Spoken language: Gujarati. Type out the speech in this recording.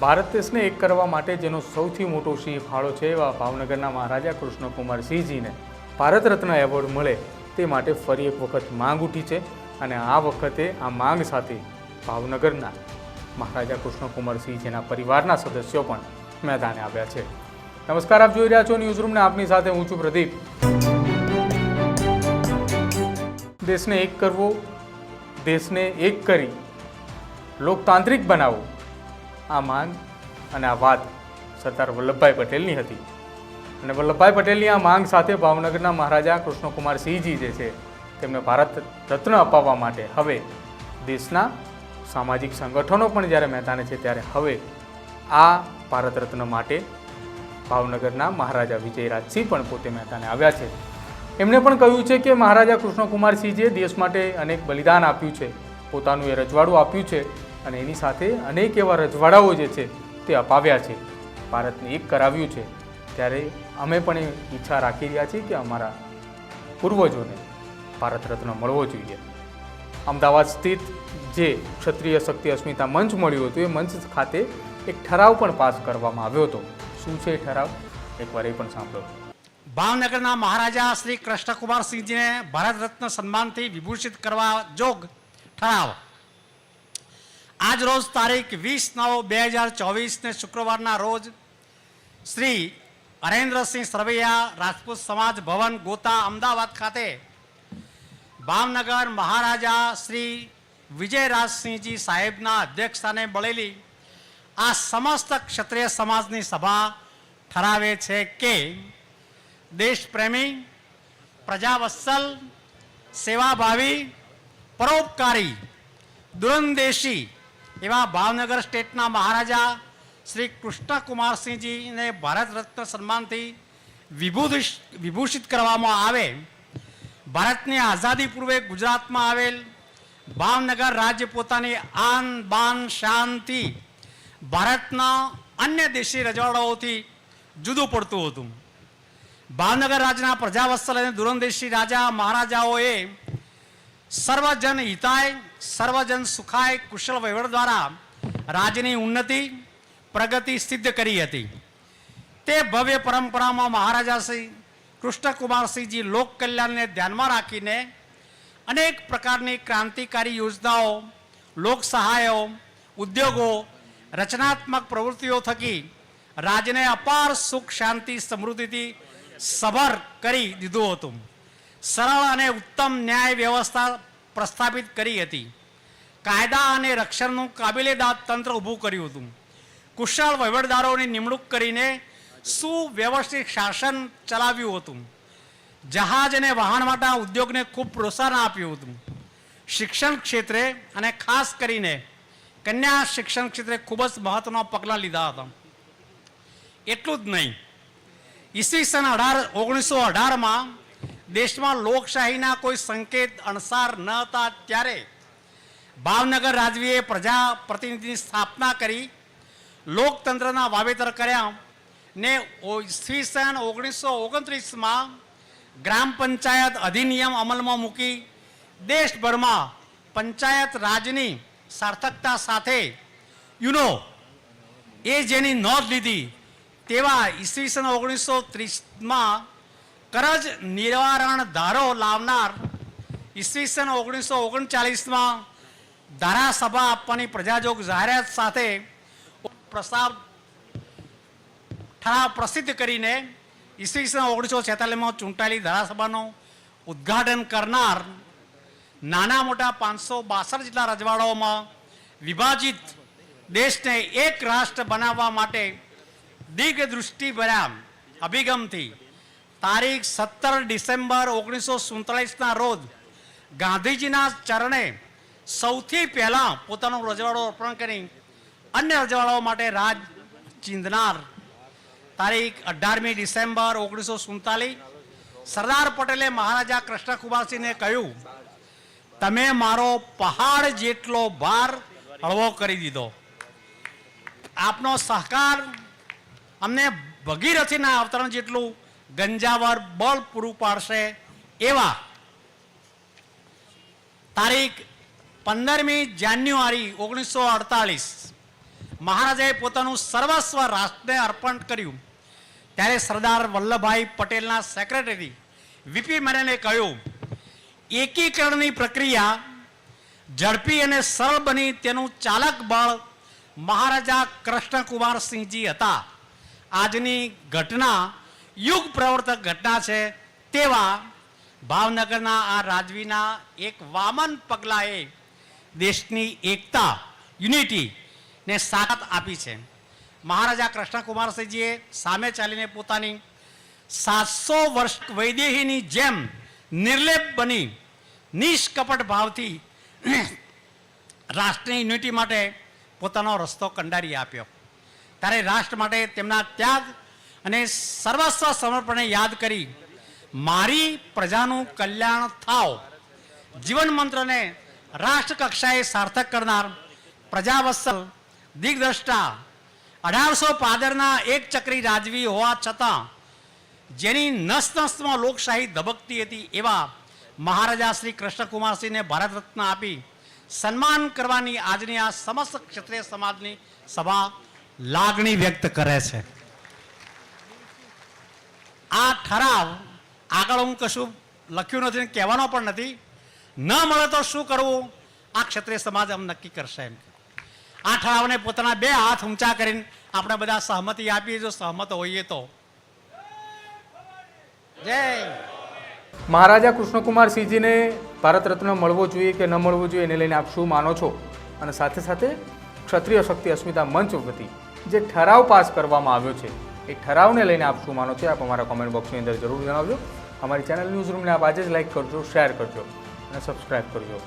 ભારત દેશને એક કરવા માટે જેનો સૌથી મોટો સિંહ ફાળો છે એવા ભાવનગરના મહારાજા કૃષ્ણકુમાર સિંહજીને ભારત રત્ન એવોર્ડ મળે તે માટે ફરી એક વખત માંગ ઉઠી છે અને આ વખતે આ માંગ સાથે ભાવનગરના મહારાજા કૃષ્ણકુમાર સિંહજીના પરિવારના સદસ્યો પણ મેદાને આવ્યા છે. નમસ્કાર, આપ જોઈ રહ્યા છો ન્યૂઝરૂમને આપની સાથે હું છું પ્રદીપ. દેશને એક કરવો, દેશને એક કરી લોકતાંત્રિક બનાવવો આ માંગ અને આ વાત સરદાર વલ્લભભાઈ પટેલની હતી. અને વલ્લભભાઈ પટેલની આ માંગ સાથે ભાવનગરના મહારાજા કૃષ્ણકુમાર સિંહજી જે છે, તેમને ભારત રત્ન અપાવવા માટે હવે દેશના સામાજિક સંગઠનો પણ જ્યારે મહેતાને છે ત્યારે હવે આ ભારત રત્ન માટે ભાવનગરના મહારાજા વિજયરાજસિંહ પણ પોતે મહેતાને આવ્યા છે. એમણે પણ કહ્યું છે કે મહારાજા કૃષ્ણકુમારસિંહજીએ દેશ માટે અનેક બલિદાન આપ્યું છે. પોતાનું એ રજવાડું આપ્યું છે. અને એની સાથે અનેક એવા રજવાડાઓ જે છે તે અપાવ્યા છે. ભારતને એક કરાવ્યું છે. ત્યારે અમે પણ એ ઈચ્છા રાખી રહ્યા છીએ કે અમારા પૂર્વજોને ભારત રત્ન મળવો જોઈએ. અમદાવાદ સ્થિત જે ક્ષત્રિય શક્તિ અસ્મિતા મંચ મળ્યું હતું, એ મંચ ખાતે એક ઠરાવ પણ પાસ કરવામાં આવ્યો હતો. શું છે એ ઠરાવ? એકવાર એ પણ સાંભળો. ભાવનગરના મહારાજા શ્રી કૃષ્ણકુમાર સિંહજીને ભારત રત્ન સન્માનથી વિભૂષિત કરવા જોગ ઠરાવ. આજ રોજ તારીખ વીસ નવ બે હજાર ચોવીસને શુક્રવારના રોજ શ્રી હરેન્દ્રસિંહ સરવૈયા રાજપૂત સમાજ ભવન ગોતા અમદાવાદ ખાતે ભાવનગર મહારાજા શ્રી વિજયરાજસિંહજી સાહેબના અધ્યક્ષસ્થાને મળેલી આ સમસ્ત ક્ષત્રિય સમાજની સભા ઠરાવે છે કે દેશપ્રેમી, પ્રજાવત્સલ, સેવાભાવી, પરોપકારી, દુરંદેશી એવા ભાવનગર સ્ટેટના મહારાજા શ્રી કૃષ્ણકુમારસિંહજીને ભારત રત્ન સન્માનથી વિભૂષિત વિભૂષિત કરવામાં આવે. ભારતની આઝાદી પૂર્વે ગુજરાતમાં આવેલ ભાવનગર રાજ્ય પોતાની આન, બાન શાનથી ભારતના અન્ય દેશી રજવાડાઓથી જુદું પડતું હતું. ભાવનગર રાજ્યના પ્રજાવત્સલ અને દુરંદેશી રાજા મહારાજાઓએ સર્વજન હિતાય સર્વજન સુખાય કુશળ વહીવટ દ્વારા રાજ્યની ઉન્નતિ પ્રગતિ સિદ્ધ કરી હતી તે ભવ્ય પરંપરામાં મહારાજા શ્રી કૃષ્ણકુમારસિંહજી લોક કલ્યાણને ધ્યાનમાં રાખીને અનેક પ્રકારની ક્રાંતિકારી યોજનાઓ લોક સહાયો ઉદ્યોગો રચનાત્મક પ્રવૃત્તિઓ થકી રાજ્યને અપાર સુખ શાંતિ સમૃદ્ધિથી સભર કરી દીધું હતું સરળ અને ઉત્તમ ન્યાય વ્યવસ્થા પ્રસ્થાપિત કરી હતી. કાયદા અને રક્ષણનું કાબિલેદાદ તંત્ર ઊભું કર્યું હતું. કુશળ વહીવટદારોની નિમણૂક કરીને સુવ્યવસ્થિત શાસન ચલાવ્યું હતું. જહાજ અને વાહન માટે ઉદ્યોગને ખૂબ પ્રોત્સાહન આપ્યું હતું. શિક્ષણ ક્ષેત્રે અને ખાસ કરીને કન્યા શિક્ષણ ક્ષેત્રે ખૂબ જ મહત્વના પગલાં લીધા હતા. એટલું જ નહીં. ઈસવીસન અઢાર ઓગણીસો અઢારમાં દેશમાં લોકશાહીના કોઈ સંકેત અણસાર ન હતા ત્યારે ભાવનગર રાજવીએ પ્રજા પ્રતિનિધિની સ્થાપના કરી, લોકતંત્રના વાવેતર કર્યા ને ઈસવીસન ઓગણીસો ઓગણત્રીસમાં ગ્રામ પંચાયત અધિનિયમ અમલમાં મૂકી દેશભરમાં પંચાયત રાજની સાર્થકતા સાથે યુનો એ જેની નોંધ લીધી તેવા ઈસવીસન ઓગણીસો ત્રીસમાં કરજ નિવારણ ધારો લાવનાર ઈસવીસન ઓગણીસો ઓગણચાલીસમાં ધારાસભા આપવાની પ્રજાજોગ જાહેરાત સાથે પ્રસ્તાવ ઠરાવ પ્રસિદ્ધ કરીને ઈસવીસન ઓગણીસો છેતાલીસમાં ચૂંટાયેલી ધારાસભાનું ઉદ્ઘાટન કરનાર નાના મોટા પાંચસો બાસઠ જેટલા રજવાડાઓમાં વિભાજિત દેશને એક રાષ્ટ્ર બનાવવા માટે દીર્ઘદૃષ્ટિ ભર્યા અભિગમથી તારીખ સત્તર ડિસેમ્બર ઓગણીસો સુડતાલીસના રોજ ગાંધીજીના ચરણે સૌથી પહેલાં પોતાનો રજવાડો અર્પણ કરી અન્ય રજવાડાઓ માટે રાજ ચીંધનાર તારીખ અઢારમી ડિસેમ્બર ઓગણીસો સુડતાલીસ સરદાર પટેલે મહારાજા કૃષ્ણકુમારસિંહને કહ્યું, તમે મારો પહાડ જેટલો ભાર હળવો કરી દીધો. આપનો સહકાર અમને ભગીરથીના અવતરણ જેટલું ગંજાવર બળ પૂરું પાડશે એવા તારીખ પંદરમી જાન્યુઆરી ઓગણીસો અડતાલીસ. મહારાજાએ પોતાનું સર્વસ્વ રાષ્ટ્રને અર્પણ કર્યું. ત્યારે સરદાર વલ્લભભાઈ પટેલના સેક્રેટરી વીપી મેનને કહ્યું, એકીકરણની પ્રક્રિયા ઝડપી અને સરળ બની તેનું ચાલક બળ મહારાજા કૃષ્ણકુમારસિંહજી હતા. આજની ઘટના યુગ પ્રવર્તક ઘટના છે તેવા ભાવનગરના આ રાજવીના એક વામન પગલાએ દેશની એકતા, યુનિટી ને સાથ આપી છે. મહારાજા કૃષ્ણકુમારસિંહજીએ સામે ચાલીને પોતાની સાતસો વર્ષ વૈદેહીની જેમ નિર્લેપ બની નિષ્કપટ ભાવથી રાષ્ટ્રની યુનિટી માટે પોતાનો રસ્તો કંડારી આપ્યો. ત્યારે રાષ્ટ્ર માટે તેમના ત્યાગ અને સર્વસ્વ સમર્પણને યાદ કરી મારી પ્રજાનું કલ્યાણ થાવ. જીવન મંત્રને રાષ્ટ્ર કક્ષાએ સાર્થક કરનાર પ્રજાવત્સલ દિગ્દ્રષ્ટા અઢારસો પાદરના એક ચક્રી રાજવી હોવા છતાં જેની નસ નસમાં લોકશાહી ધબકતી હતી એવા મહારાજા શ્રી કૃષ્ણકુમારસિંહને ભારત રત્ન આપી સન્માન કરવાની આજની આ સમસ્ત ક્ષત્રિય સમાજની સભા લાગણી વ્યક્ત કરે છે. આ ઠરાવ આગળ હું કશું લખ્યું નથી કહેવાનો પણ નથી. ન મળે તો શું કરવું? આ ક્ષત્રિય સમાજ આમ નક્કી કરશે એમ. આ ઠરાવને પોતાના બે હાથ ઊંચા કરીને આપણે બધા સહમતિ આપીએ, જો સહમત હોઈએ તો. જય. મહારાજા કૃષ્ણકુમાર સિંહજીને ભારત રત્ન મળવો જોઈએ કે ન મળવો જોઈએ એને લઈને આપ શું માનો છો? અને સાથે સાથે ક્ષત્રિય શક્તિ અસ્મિતા મંચ વતી જે ઠરાવ પાસ કરવામાં આવ્યો છે એ ઠરાવને લઈને આપ શું માનો છો આપ અમારા કોમેન્ટ બોક્સની અંદર જરૂર જણાવજો. અમારી ચેનલ ન્યૂઝ રૂમને આપ આજે જ લાઈક કરજો શેર કરજો અને સબસ્ક્રાઈબ કરજો.